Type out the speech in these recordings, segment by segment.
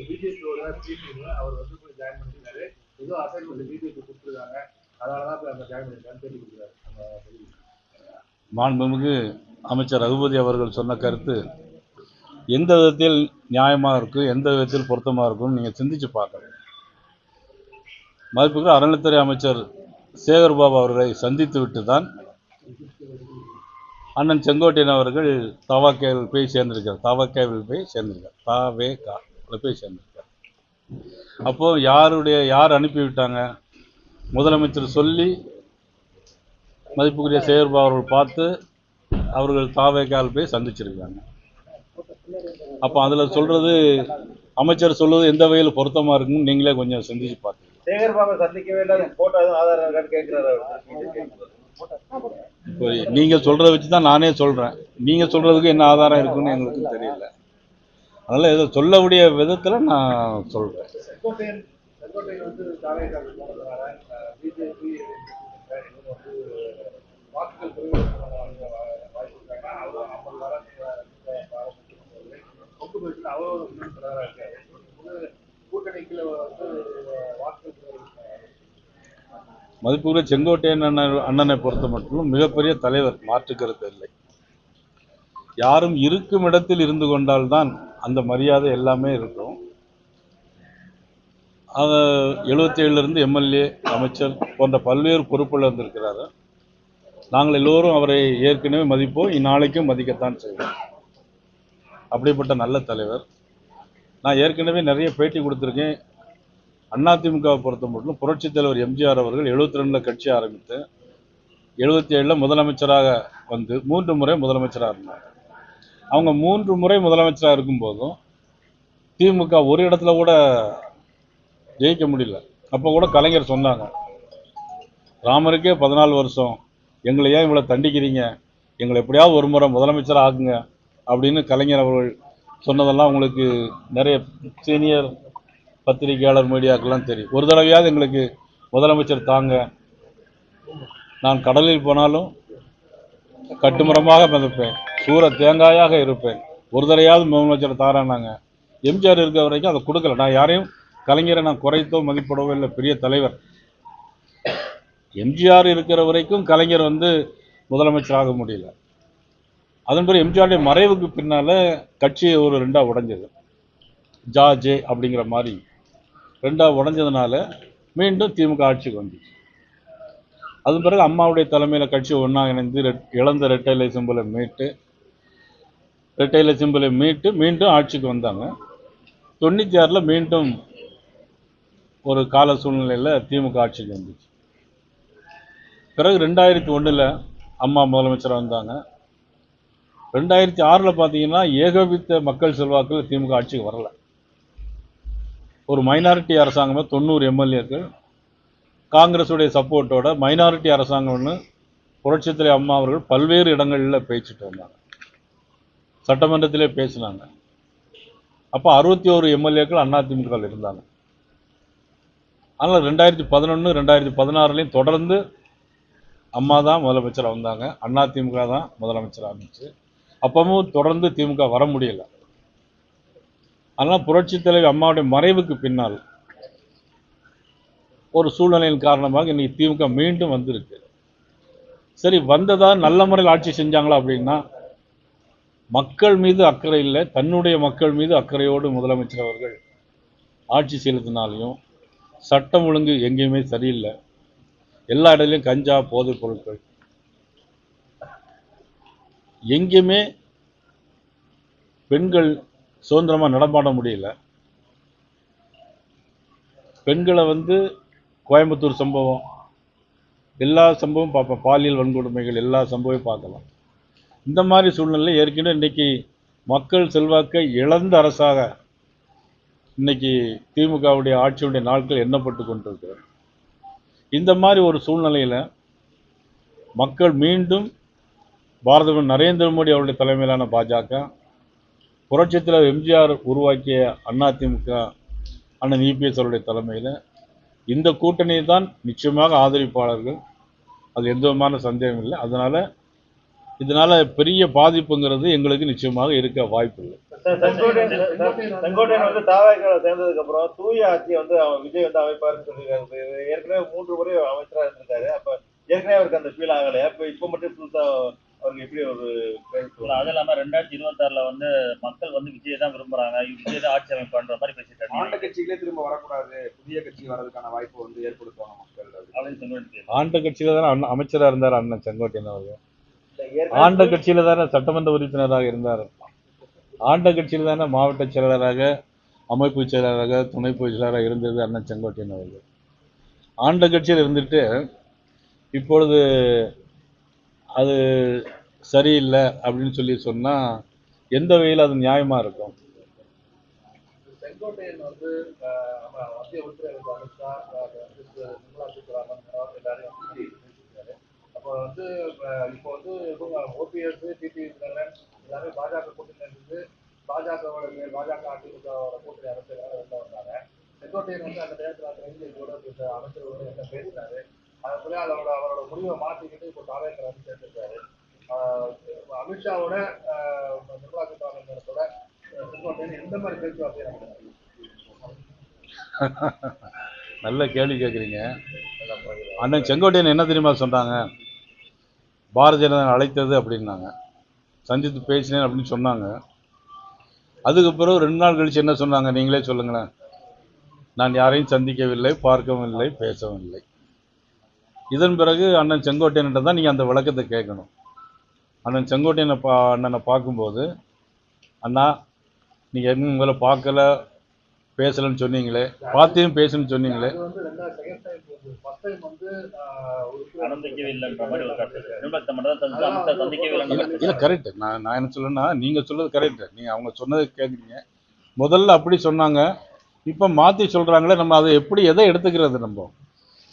பிஜேபியோட மீட்டிங்ல அவர் வந்து போய் ஜாயின் பண்ணிருக்காரு ஏதோ அசைன்மெண்ட் பிஜேபி கொடுத்துருக்காங்க அதனாலதான் போய் அங்க ஜாயின் பண்ணிருக்காரு பேட்டி கொடுக்குறாரு மாண்புமிகு அமைச்சர் ரகுபதி அவர்கள் சொன்ன கருத்து எந்த விதத்தில் நியாயமாக இருக்கும் எந்த விதத்தில் பொருத்தமாக இருக்கும் நீங்கள் சிந்திச்சு பார்க்கணும். மதிப்புக்கு அறநிலைத்துறை அமைச்சர் சேகர்பாபு அவர்களை சந்தித்து விட்டு தான் அண்ணன் செங்கோட்டையன் அவர்கள் தவாக்கேவில் போய் சேர்ந்திருக்கார் தவாக்கேவில் போய் சேர்ந்திருக்கார் தாவே கா. போய் சேர்ந்திருக்கார். அப்போது யாருடைய யார் அனுப்பி விட்டாங்க முதலமைச்சர் சொல்லி மதிப்புக்குரிய சேகர்பாபு அவர்கள் பார்த்து அவர்கள் தாவேக்கால் போய் சந்திச்சிருக்காங்க அப்போ அதில் சொல்கிறது அமைச்சர் சொல்வது எந்த வகையில் பொருத்தமாக இருக்குன்னு நீங்களே கொஞ்சம் சிந்திச்சு அவர். இப்போ நீங்கள் சொல்கிறத வச்சு தான் நானே சொல்கிறேன் நீங்கள் சொல்கிறதுக்கு என்ன ஆதாரம் இருக்குன்னு எங்களுக்கு தெரியல. அதனால் ஏதோ சொல்லக்கூடிய விதத்தில் நான் சொல்கிறேன் மதிப்புக்குரிய செங்கோட்டையன் அண்ணன் அண்ணனை பொறுத்த மட்டும் மிகப்பெரிய தலைவர் மாற்றுக்கருத்து இல்லை. யாரும் இருக்கும் இடத்தில் இருந்து கொண்டால்தான் அந்த மரியாதை எல்லாமே இருக்கும். எழுபத்தி எழுபத்தேழுலேருந்து எம்எல்ஏ அமைச்சர் போன்ற பல்வேறு பொறுப்புகள் வந்திருக்கிறாரு நாங்கள் எல்லோரும் அவரை ஏற்கனவே மதிப்போம். இந்நாளைக்கும் மதிக்கத்தான் செய்வோம். அப்படிப்பட்ட நல்ல தலைவர். நான் ஏற்கனவே நிறைய பேட்டி கொடுத்துருக்கேன். அதிமுகவை பொறுத்த மட்டும் புரட்சித் தலைவர் எம்ஜிஆர் அவர்கள் எழுபத்தி ரெண்டில் கட்சி ஆரம்பித்து எழுபத்தி ஏழில் முதலமைச்சராக வந்து மூன்று முறை முதலமைச்சராக இருந்தார். அவங்க மூன்று முறை முதலமைச்சராக இருக்கும்போதும் திமுக ஒரு இடத்துல கூட ஜெயிக்க முடியல. அப்போ கூட கலைஞர் சொன்னாங்க ராமருக்கே பதினாலு வருஷம். எங்களை ஏன் இவ்வளோ தண்டிக்கிறீங்க? எங்களை எப்படியாவது ஒரு முறை முதலமைச்சர் ஆகுங்க அப்படின்னு கலைஞர் அவர்கள் சொன்னதெல்லாம் உங்களுக்கு நிறைய சீனியர் பத்திரிகையாளர் மீடியாக்கெல்லாம் தெரியும். ஒரு தடவையாவது எங்களுக்கு முதலமைச்சர் தாங்க. நான் கடலில் போனாலும் கட்டுமரமாக மிதப்பேன். சூற தேங்காயாக இருப்பேன். ஒரு தடவையாவது முதலமைச்சர் தாரானாங்க எம்ஜிஆர் இருக்கிற வரைக்கும் அதை கொடுக்கல. நான் யாரையும் கலைஞரை நான் குறைத்தோ மதிப்பிடவோ இல்லை பெரிய தலைவர். எம்ஜிஆர் இருக்கிற வரைக்கும் கலைஞர் வந்து முதலமைச்சராக முடியல. அதன் பிறகு எம்ஜிஆருடைய மறைவுக்கு பின்னால கட்சி ஒரு ரெண்டா உடைஞ்சது. ஜா ஜே அப்படிங்கிற மாதிரி. ரெண்டா உடைஞ்சதுனால மீண்டும் திமுக ஆட்சிக்கு வந்துச்சு. அதன் பிறகு அம்மாவுடைய தலைமையில் கட்சி ஒன்றா இணைந்து ரெட்- இழந்த ரெட்டைலை சிம்பலை மீட்டு ரெட்டைலை சிம்பலை மீட்டு மீண்டும் ஆட்சிக்கு வந்தாங்க. தொண்ணூற்றி ஆறில் மீண்டும் ஒரு கால சூழ்நிலையில் திமுக ஆட்சிக்கு வந்துச்சு. பிறகு ரெண்டாயிரத்தி ஒன்றில் அம்மா முதலமைச்சராக வந்தாங்க. ரெண்டாயிரத்தி ஆறில் பார்த்தீங்கன்னா ஏகோபித்த மக்கள் செல்வாக்கில் திமுக ஆட்சிக்கு வரலை. ஒரு மைனாரிட்டி அரசாங்கமாக தொண்ணூறு எம்எல்ஏக்கள் காங்கிரஸுடைய சப்போர்ட்டோட மைனாரிட்டி அரசாங்கம்னு புரட்சித்துறை அம்மா அவர்கள் பல்வேறு இடங்களில் பேசிட்டு வந்தாங்க. சட்டமன்றத்திலே பேசினாங்க. அப்போ அறுபத்தி ஒரு எம்எல்ஏக்கள் அதிமுகவில் இருந்தாங்க. ஆனால் ரெண்டாயிரத்தி பதினொன்று ரெண்டாயிரத்தி பதினாறுலேயும் தொடர்ந்து அம்மா தான் முதலமைச்சராக வந்தாங்க. அதிமுக தான் முதலமைச்சராக இருந்துச்சு. அப்பவும் தொடர்ந்து திமுக வர முடியல. ஆனால் புரட்சித் தலைவி அம்மாவுடைய மறைவுக்கு பின்னால் ஒரு சூழ்நிலையின் காரணமாக இன்றைக்கி திமுக மீண்டும் வந்திருக்கு. சரி வந்ததா நல்ல முறையில் ஆட்சி செஞ்சாங்களா அப்படின்னா மக்கள் மீது அக்கறை இல்லை. தன்னுடைய மக்கள் மீது அக்கறையோடு முதலமைச்சர் அவர்கள் ஆட்சி செலுத்தினாலையும் சட்டம் ஒழுங்கு எங்கேயுமே சரியில்லை. எல்லா இடத்துலையும் கஞ்சா போதைப் பொருட்கள். எங்கேயுமே பெண்கள் சுதந்திரமாக நடமாட முடியல. பெண்களை வந்து கோயம்புத்தூர் சம்பவம். எல்லா சம்பவம் பார்ப்போம் பாலியல் வன்கொடுமைகள் எல்லா சம்பவம் பார்க்கலாம். இந்த மாதிரி சூழ்நிலை ஏற்கனவே இன்றைக்கி மக்கள் செல்வாக்கை இழந்த அரசாக இன்றைக்கி திமுகவுடைய ஆட்சியுடைய நாட்கள் எண்ணப்பட்டு கொண்டிருக்கிறது. இந்த மாதிரி ஒரு சூழ்நிலையில் மக்கள் மீண்டும் பாரத நரேந்திர மோடி அவருடைய தலைமையிலான பாஜக புரட்சித் எம்ஜிஆர் உருவாக்கிய அதிமுக அண்ணன் இபிஎஸ் அவருடைய தலைமையில் இந்த கூட்டணியை தான் நிச்சயமாக ஆதரிப்பாளர்கள். அது எந்த விதமான சந்தேகம் இல்லை. அதனால் இதனால் பெரிய பாதிப்புங்கிறது எங்களுக்கு நிச்சயமாக இருக்க வாய்ப்பு இல்லை செங்கோட்டையன் வந்து தாவாய்க்கால சேர்ந்ததுக்கு அப்புறம் தூய ஆட்சியை வந்து அவன் விஜய் வந்து அமைப்பாருன்னு சொல்லியிருக்காரு. ஏற்கனவே மூன்று முறை அமைச்சராக இருந்திருக்காரு. அப்ப ஏற்கனவே அவருக்கு அந்த ஃபீல் ஆகலையா? இப்ப இப்ப மட்டும் புதுசா அவருக்கு எப்படி ஒரு அது இல்லாம ரெண்டாயிரத்தி இருபத்தி ஆறுல வந்து மக்கள் வந்து விஜய் தான் விரும்புறாங்க. விஜய் தான் ஆட்சி அமைப்பான்ற மாதிரி பேசிட்டாங்க ஆண்ட கட்சிகளே திரும்ப வரக்கூடாது. புதிய கட்சி வர்றதுக்கான வாய்ப்பு வந்து ஏற்படுத்துவாங்க மக்கள் அப்படின்னு. சொல்லி ஆண்ட கட்சியில தானே அமைச்சராக இருந்தார் அண்ணன் செங்கோட்டையன் அவர்கள். ஆண்ட கட்சியில தானே சட்டமன்ற உறுப்பினராக இருந்தார். ஆண்ட கட்சியில தானே மாவட்ட செயலாளராக அமைப்பு செயலாளராக துணை பொதுச் செயலாளராக இருந்தது அண்ணன் செங்கோட்டையன் அவர்கள். ஆண்ட கட்சியில் இருந்துட்டு இப்பொழுது அது சரியில்லை அப்படின்னு சொல்லி சொன்னால் எந்த வகையில் அது நியாயமாக இருக்கும்? செங்கோட்டையன் வந்து ஆஹ், மத்திய உள்துறை அமைச்சர் அமித்ஷா ஆஹ், மிஸ் நிர்மலா சீதாராமன் எல்லாரையும் வந்து அப்போ வந்து ஆஹ், இப்போ வந்து இவங்க ஓபிஎஸ் டிடி தினகரன் எல்லாமே பாஜக கூட்டணியில் இருந்து பாஜகவோட பாஜக அதிமுகவோட கூட்டணி அமைச்சராக வெளில வந்தாங்க. செங்கோட்டையன் வந்து அந்த நேரத்தில் அந்த இந்தியோட அமைச்சரோட என்ன பேசினாரு. அதுக்குள்ளே அதோட அவரோட முடிவை மாற்றிக்கிட்டு இப்போ தாவேந்திர வந்து சேர்ந்திருக்காரு. அமித்ஷாவோட நிர்மலா சீதாராமன் செங்கோட்டையன் எந்த மாதிரி பேச்சுவார்த்தை நடக்குது நல்ல கேள்வி கேட்குறீங்க அண்ணன் செங்கோட்டையன் என்ன தெரியுமா சொன்னாங்க? பாரதிய ஜனதா அழைத்தது அப்படின்னாங்க. சந்தித்து பேசினேன் அப்படின்னு சொன்னாங்க. அதுக்கு பிறகு ரெண்டு நாள் கழிச்சு என்ன சொன்னாங்க? நீங்களே சொல்லுங்களேன். நான் யாரையும் சந்திக்கவில்லை பார்க்கவும் இல்லை பேசவும் இல்லை. இதன் பிறகு அண்ணன் செங்கோட்டையன்கிட்ட தான் நீங்கள் அந்த விளக்கத்தை கேட்கணும். அண்ணன் செங்கோட்டையனை பா அண்ணனை பார்க்கும்போது அண்ணா நீங்கள் என்ன உங்களை பார்க்கல பேசலைன்னு சொன்னீங்களே பார்த்தையும் பேசணும்னு சொன்னீங்களே. இல்லை கரெக்ட் நான் நான் என்ன சொல்லுன்னா நீங்கள் சொல்றது கரெக்ட் நீங்கள் அவங்க சொன்னதை கேட்குறீங்க முதல்ல அப்படி சொன்னாங்க. இப்போ மாற்றி சொல்கிறாங்களே நம்ம அதை எப்படி எதை எடுத்துக்கிறது நம்ம?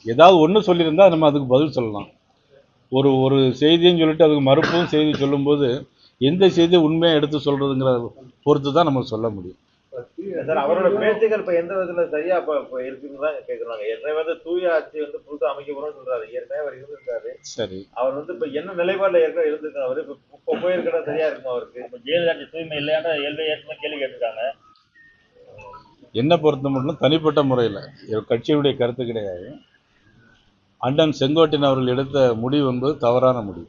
ஏதாவது ஒன்று சொல்லியிருந்தா நம்ம அதுக்கு பதில் சொல்லலாம். ஒரு ஒரு செய்தின்னு சொல்லிட்டு அதுக்கு மறுப்பும் செய்தி சொல்லும்போது எந்த செய்தியை உண்மையாக எடுத்து சொல்கிறதுங்கிற பொறுத்து தான் நம்ம சொல்ல முடியும். சார் அவரோட பேச்சுகள் இப்ப எந்த விதத்துல சரியா இப்ப இப்ப இருக்குன்னு கேக்குறாங்க. ஏற்கனவே வந்து தூய ஆட்சி வந்து புதுசா அமைக்க போறோம்னு சொல்றாரு. ஏற்கனவே அவர் இருந்திருக்காரு. சரி. அவர் வந்து இப்ப என்ன நிலைப்பாடுல ஏற்கனவே இருந்திருக்காரு அவரு? இப்ப இப்ப போயிருக்கா சரியா இருக்கும் அவருக்கு? இப்ப ஜெயலலிதா தூய்மை இல்லையான்ற இயல்பை ஏற்கனவே கேள்வி கேட்டிருக்காங்க. என்னை பொறுத்த மட்டும் தனிப்பட்ட முறையில். கட்சியுடைய கருத்து கிடையாது. அண்ணன் செங்கோட்டையன் அவர்கள் எடுத்த முடிவு என்பது தவறான முடிவு.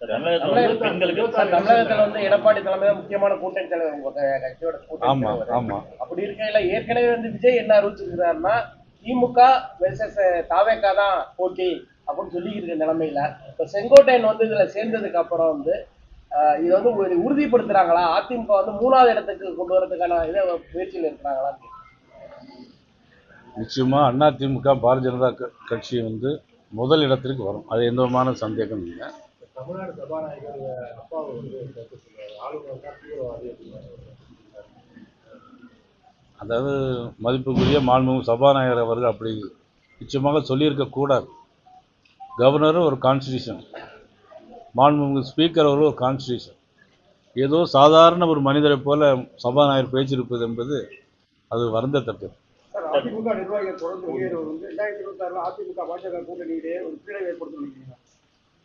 தமிழகத்துல வந்து பெண்களுக்கு சார், தமிழகத்துல வந்து எடப்பாடி தலைமை முக்கியமான கூட்டணி தலைவர் கட்சியோட கூட்டணி அப்படி இருக்கையில ஏற்கனவே வந்து விஜய் என்ன அறிவிச்சிருக்கிறாருன்னா திமுக வெர்சஸ் தாவேக்கா தான் போட்டி அப்படின்னு சொல்லி இருக்க நிலைமையில இப்ப செங்கோட்டையன் வந்து இதுல சேர்ந்ததுக்கு அப்புறம் வந்து ஆஹ், இது வந்து உறுதிப்படுத்துறாங்களா? அதிமுக வந்து மூணாவது இடத்துக்கு கொண்டு வரதுக்கான இதை முயற்சியில் இருக்கிறாங்களா நிச்சயமா அதிமுக பாரதிய ஜனதா கட்சி வந்து முதல் இடத்திற்கு வரும். அது எந்த விதமான சந்தேகம் இல்லை. தமிழ்நாடு சபாநாயகர் அப்பாவை வந்து அதாவது மதிப்புக்குரிய மாண்புமிகு சபாநாயகர் அவர்கள் அப்படி நிச்சயமாக சொல்லியிருக்க கூடாது. கவர்னரும் ஒரு கான்ஸ்டியூஷன் மாண்புமிகு ஸ்பீக்கர் அவர்கள் ஒரு கான்ஸ்டியூஷன் ஏதோ சாதாரண ஒரு மனிதரை போல சபாநாயகர் பேச்சிருப்பது என்பது அது வருந்தத்தக்கது அதிமுக நிர்வாகிகள் தொடர்ந்து வெளியேறுவது வந்து ரெண்டாயிரத்தி இருபத்தி ஆறுல அதிமுக பாஜக கூட்டணியிலே ஒரு ஏற்படுத்தும் நினைக்கிறீங்க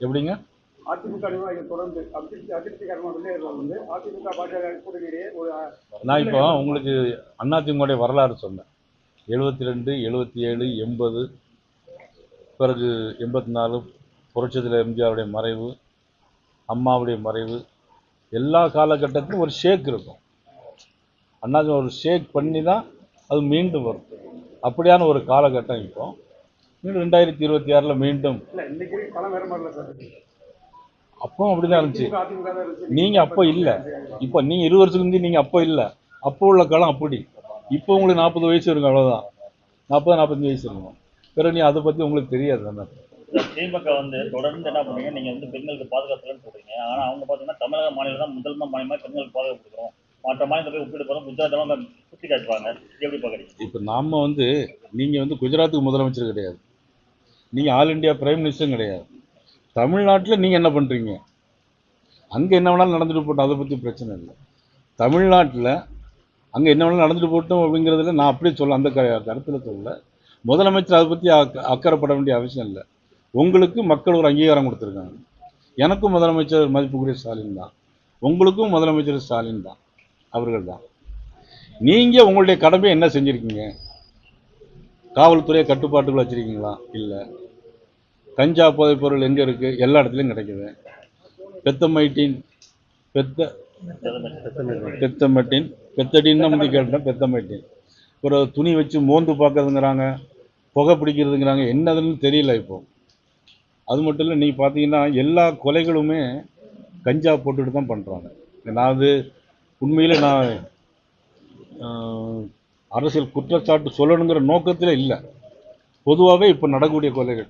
எப்படிங்க? அதிமுக நிர்வாகிகள் தொடர்ந்து அதிருப்தி அதிருப்திகரமாக வெளியேறுவது வந்து அதிமுக பாஜக கூட்டணியிலே ஒரு நான் இப்போ உங்களுக்கு அதிமுகவுடைய வரலாறு சொன்னேன். எழுபத்தி ரெண்டு எழுபத்தி ஏழு எண்பது பிறகு எண்பத்தி நாலு புரட்சித்தில் எம்ஜிஆருடைய மறைவு அம்மாவுடைய மறைவு எல்லா காலகட்டத்திலும் ஒரு ஷேக் இருக்கும். அண்ணாச்சி ஒரு ஷேக் பண்ணி தான் அது மீண்டும் வரும். அப்படியான ஒரு காலகட்டம் இப்போ. மீண்டும் ரெண்டாயிரத்தி இருபத்தி ஆறில் மீண்டும். இல்ல இன்னைக்கு வரைக்கும் பலம் வேற மாதிரி இல்ல சார். அப்பவும் அப்படிதான் இருந்துச்சு. நீங்க அப்போ இல்லை. இப்போ நீங்க இருபது வருஷத்துக்கு முந்தி நீங்க அப்போ இல்லை. அப்போ உள்ள காலம் அப்படி. இப்போ உங்களுக்கு நாற்பது வயசு இருக்கும் அவ்வளவுதான். நாற்பது நாற்பத்தஞ்சு வயசு இருக்கும். பிறகு நீ அதை பத்தி உங்களுக்கு தெரியாது தானே திமுக வந்து தொடர்ந்து என்ன பண்றீங்க நீங்க வந்து பெண்களுக்கு பாதுகாப்பு இல்லைன்னு சொல்றீங்க. ஆனா அவங்க பாத்தீங்கன்னா தமிழக மாநிலம் தான் முதல் மாநிலமா பெண்களுக்கு பாதுகாப்பு கொடுக்குறோம். மற்ற மாநிலத்தை போய் ஒப்பிட்டு போகிறோம் குஜராத்தெல்லாம் சுற்றி காட்டுவாங்க. எப்படி பார்க்குறீங்க? இப்போ நாம வந்து நீங்க வந்து குஜராத்துக்கு முதலமைச்சர் கிடையாது. நீங்க ஆல் இந்தியா பிரைம் மினிஸ்டரும் கிடையாது. தமிழ்நாட்டில் நீங்க என்ன பண்றீங்க? அங்க என்ன வேணாலும் நடந்துட்டு போட்டோம். அதை பத்தி பிரச்சனை இல்லை. தமிழ்நாட்டில் அங்க என்ன வேணாலும் நடந்துட்டு போட்டோம் அப்படிங்கிறதுல நான் அப்படியே சொல்ல அந்த க கருத்தில் சொல்ல முதலமைச்சர் அதை பற்றி அக்கறைப்பட வேண்டிய அவசியம் இல்லை. உங்களுக்கு மக்கள் ஒரு அங்கீகாரம் கொடுத்துருக்காங்க. எனக்கும் முதலமைச்சர் மதிப்புக்குரிய ஸ்டாலின் தான். உங்களுக்கும் முதலமைச்சர் ஸ்டாலின் தான். அவர்கள் தான் நீங்கள் உங்களுடைய கடமையை என்ன செஞ்சுருக்கீங்க? காவல்துறையை கட்டுப்பாட்டுக்குள்ள வச்சுருக்கீங்களா? இல்லை. கஞ்சா போதைப் பொருள் எங்கே இருக்குது எல்லா இடத்துலையும் கிடைக்குது. பெத்தமைட்டின் பெத்த பெத்தமட்டின் பெத்தடின்னு தான் கேட்டேன் பெத்தமட்டின். ஒரு துணி வச்சு மோந்து பார்க்கறதுங்கிறாங்க புகை பிடிக்கிறதுங்கிறாங்க என்னதுன்னு தெரியல இப்போ. அது மட்டும் இல்லை நீங்கள் பார்த்தீங்கன்னா எல்லா கொலைகளுமே கஞ்சா போட்டுட்டு தான் பண்ணுறாங்க நான் அது உண்மையில் நான் அரசியல் குற்றச்சாட்டு சொல்லணுங்கிற நோக்கத்தில் இல்லை. பொதுவாகவே இப்போ நடக்கக்கூடிய கொலைகள்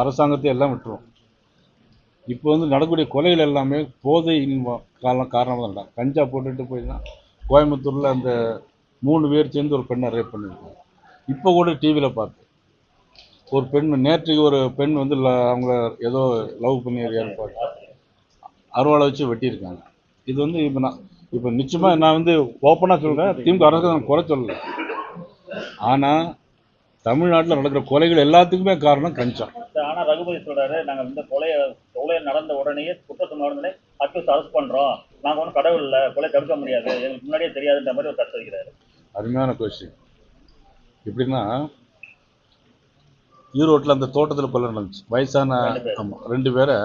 அரசாங்கத்தை எல்லாம் விட்டுரும். இப்போ வந்து நடக்கக்கூடிய கொலைகள் எல்லாமே போதையின் காலம் காரணம் காரணமாக தான் கஞ்சா போட்டுட்டு போய் தான் கோயம்புத்தூரில் அந்த மூணு பேர் சேர்ந்து ஒரு பெண்ணை ரேப் பண்ணியிருக்காங்க இப்போ கூட டிவியில் பார்த்தேன் ஒரு பெண் நேற்றுக்கு ஒரு பெண் வந்து அவங்க அவங்கள ஏதோ லவ் பண்ணி ஏற்பாடு அருவாளை வச்சு வெட்டியிருக்காங்க. இது வந்து இப்போ நான் இப்போ நிச்சயமாக நான் வந்து ஓப்பனாக சொல்கிறேன் திமுக அரசு நான் குறை சொல்லலை. ஆனால் தமிழ்நாட்டில் நடக்கிற கொலைகள் எல்லாத்துக்குமே காரணம் கஞ்சா. ஆனா ரகுபதி சொல்றாரு நாங்க இந்த கொலைய கொலை நடந்த உடனேயே குற்றத்தை உடனே அக்யூஸ் அரெஸ்ட் பண்றோம். நாங்க ஒன்றும் கடவுள் இல்ல கொலை தடுக்க முடியாது. எங்களுக்கு முன்னாடியே தெரியாதுன்ற மாதிரி ஒரு கருத்து வைக்கிறாரு அருமையான கொஸ்டின் எப்படின்னா ஈரோட்டில் அந்த தோட்டத்தில் கொலை நடந்துச்சு. வயசான ரெண்டு பேர். ஆமாம் ரெண்டு பேரை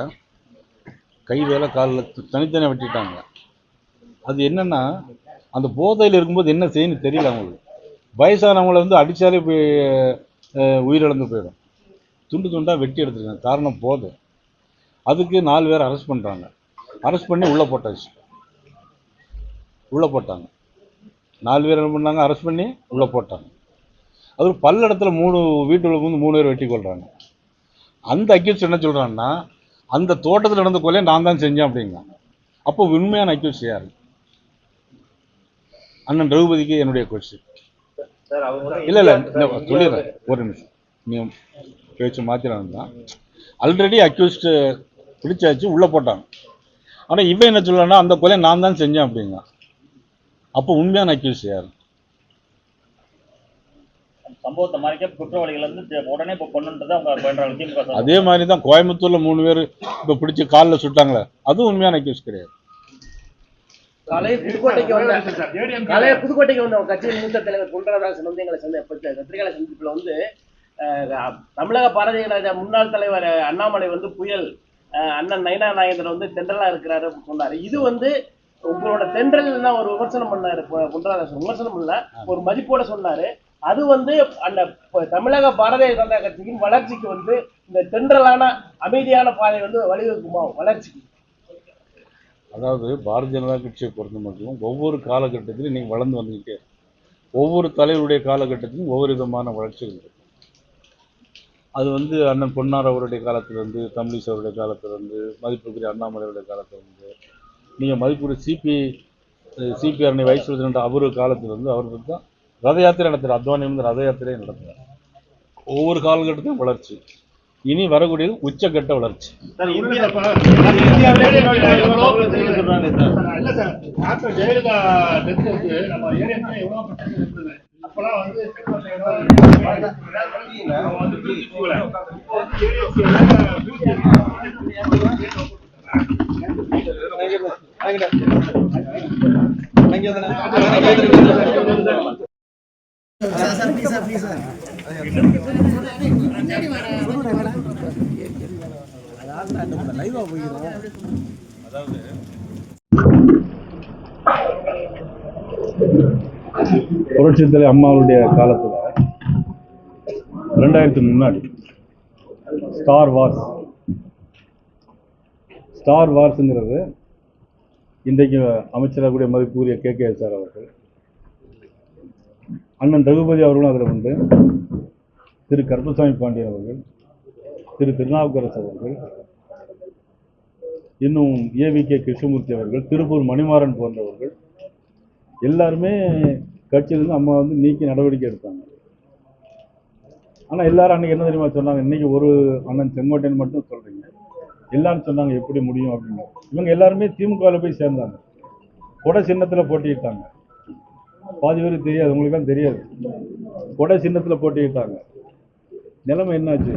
கை வேலை காலில் தனித்தனியாக வெட்டிட்டாங்க. அது என்னென்னா அந்த போதையில் இருக்கும்போது என்ன செய்யணும்னு தெரியல அவங்களுக்கு. வயசானவங்கள வந்து அடித்தாலே போய் உயிரிழந்து போயிடும். துண்டு துண்டாக வெட்டி எடுத்துருக்காங்க. காரணம் போதை. அதுக்கு நாலு பேர் அரெஸ்ட் பண்ணுறாங்க அரெஸ்ட் பண்ணி உள்ளே போட்டாச்சு. உள்ளே போட்டாங்க. நாலு பேர் என்ன பண்ணாங்க? அரெஸ்ட் பண்ணி உள்ளே போட்டாங்க. அது பல்ல இடத்துல மூணு வீட்டுக்குள்ள வந்து மூணு பேர் வெட்டி கொள்கிறாங்க அந்த அக்யூஸ் என்ன சொல்கிறாங்கன்னா அந்த தோட்டத்தில் நடந்த கொலையை நான் தான் செஞ்சேன் அப்படிங்க அப்போ உண்மையான அக்யூஸ் யார்? அண்ணன் ரகுபதிக்கு என்னுடைய கொஸ்டின் இல்லை இல்லை சொல்லிடுறேன். ஒரு நிமிஷம். நீ பேச்சு மாற்றினாங்க தான் ஆல்ரெடி அக்யூஸ்டு பிடிச்சாச்சு உள்ளே போட்டாங்க. ஆனால் இவன் என்ன சொல்றான்னா அந்த கொலையை நான் தான் செஞ்சேன் அப்படிங்க அப்போ உண்மையான அக்யூஸ் யார்? சம்பவத்தை மறைக்க குற்றவாளிகள் உடனே இப்போ கொண்டுன்றதை அவங்க. அதே மாதிரி தான் கோயம்புத்தூர்ல மூணு பேர் இப்போ பிடிச்சி காலில் சுட்டாங்களே அதுவும் உண்மையான கேஸ் கிடையாது. கலை புதுக்கோட்டைக்கு வந்த கலைய புதுக்கோட்டைக்கு வந்த அவங்க கட்சியின் மூத்த தலைவர் குண்டரதாசன் வந்து எங்களை சந்தி பத்திரிகை சந்திப்புல வந்து தமிழக பாரதிய ஜனதா முன்னாள் தலைவர் அண்ணாமலை வந்து புயல் அண்ணன் நயனா நாகேந்திரன் வந்து தென்றலா இருக்கிறாரு சொன்னாரு. இது வந்து உங்களோட தென்றல் தான் ஒரு விமர்சனம் பண்ணாரு பு- குண்டரதாசன் விமர்சனம் இல்ல ஒரு மதிப்போட சொன்னாரு. அது வந்து அந்த தமிழக பாரதிய ஜனதா கட்சியின் வளர்ச்சிக்கு வந்து இந்த தென்றலான அமைதியான பாதை வந்து வழிவகுக்குமா? வளர்ச்சிக்கு. அதாவது பாரதிய ஜனதா கட்சியை பொறுத்த மட்டும் ஒவ்வொரு காலகட்டத்திலும் நீங்கள் வளர்ந்து வந்துக்கிட்டே ஒவ்வொரு தலைவருடைய காலகட்டத்திலும் ஒவ்வொரு விதமான வளர்ச்சிகள் இருக்கும் அது வந்து அண்ணன் பொன்னார் அவருடைய காலத்திலிருந்து தமிழிசை அவருடைய காலத்திலிருந்து மதிப்புக்குரிய அண்ணாமலையுடைய காலத்திலிருந்து நீங்கள் மதிப்புக்குரிய சிபி சிபிஆர் வைஸ் பிரசிடண்ட் அவரு காலத்திலிருந்து அவருக்கு தான் ரத யாத்திரை நடத்துகிறார் அத்வானி வந்து ரத யாத்திரையை நடத்துகிறார் ஒவ்வொரு காலகட்டத்திலும் வளர்ச்சி. இனி வரக்கூடியது உச்சக்கட்ட வளர்ச்சி. சார் இல்ல சார் டாக்டர் அம்மாவுடைய காலத்தில் ரெண்டாயிரத்தி முன்னாடி ஸ்டார் வார்ஸ் ஸ்டார் வார்ஸுங்கிறது இன்றைக்கு அமைச்சராக கூடிய மதிப்புக்குரிய கே கே சார் அவர்கள். அண்ணன் ரகுபதி அவர்களும் அதில் உண்டு. திரு கருப்பசாமி பாண்டியன் அவர்கள் திரு திருநாவுக்கரசு அவர்கள் இன்னும் ஏவி கே கிருஷ்ணமூர்த்தி அவர்கள் திருப்பூர் மணிமாறன் போன்றவர்கள் எல்லாருமே கட்சியிலேருந்து அம்மா வந்து நீக்கி நடவடிக்கை எடுத்தாங்க. ஆனால் எல்லாரும் அன்னைக்கு என்ன தெரியுமா சொன்னாங்க? இன்றைக்கி ஒரு அண்ணன் செங்கோட்டையன் மட்டும் சொல்கிறீங்க எல்லாரும் சொன்னாங்க எப்படி முடியும் அப்படின்னு. இவங்க எல்லாருமே திமுகவில் போய் சேர்ந்தாங்க. கொடை சின்னத்தில் போட்டியிட்டாங்க. பாதி பேருக்கு தெரியாது உங்களுக்கு தான் தெரியாது. கொடை சின்னத்தில் போட்டியிட்டாங்க. நிலைமை என்னாச்சு?